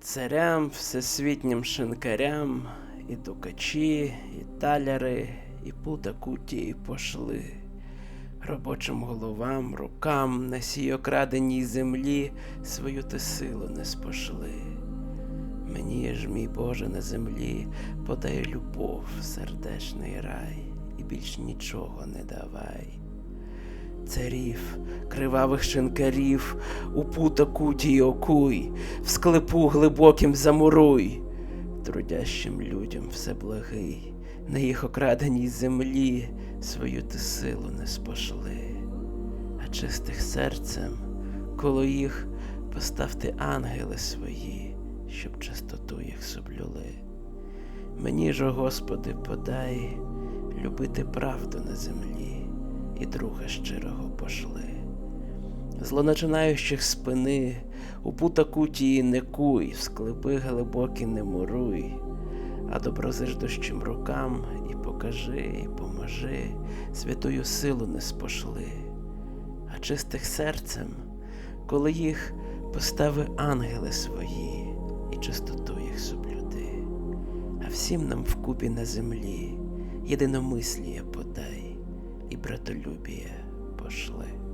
Царям, всесвітнім шинкарям, і дукачі, і таляри, і пута куті пошли. Робочим головам, рукам на сій окраденій землі свою ти силу не спошли. Мені ж, мій Боже, на землі подай любов, сердечний рай, і більш нічого не давай. Царів, кривавих шинкарів, у пута куті окуй, в склепу глибоким замуруй, трудящим людям все благий, на їх окраденій землі свою ти силу не спошли, а чистих серцем коло їх поставте ангели свої, щоб чистоту їх соблюли. Мені ж, о Господи, подай любити правду на землі і друга щирого пошли. Злоначинаючих спини, у пута кутії не куй, в склепи глибокі не муруй, а доброзиждущим рукам і покажи, і поможи, святую силу не спошли, а чистих серцем, коли їх постави ангели свої, і чистоту їх соблюди, а всім нам вкупі на землі єдиномислія подай братолюбія пошли.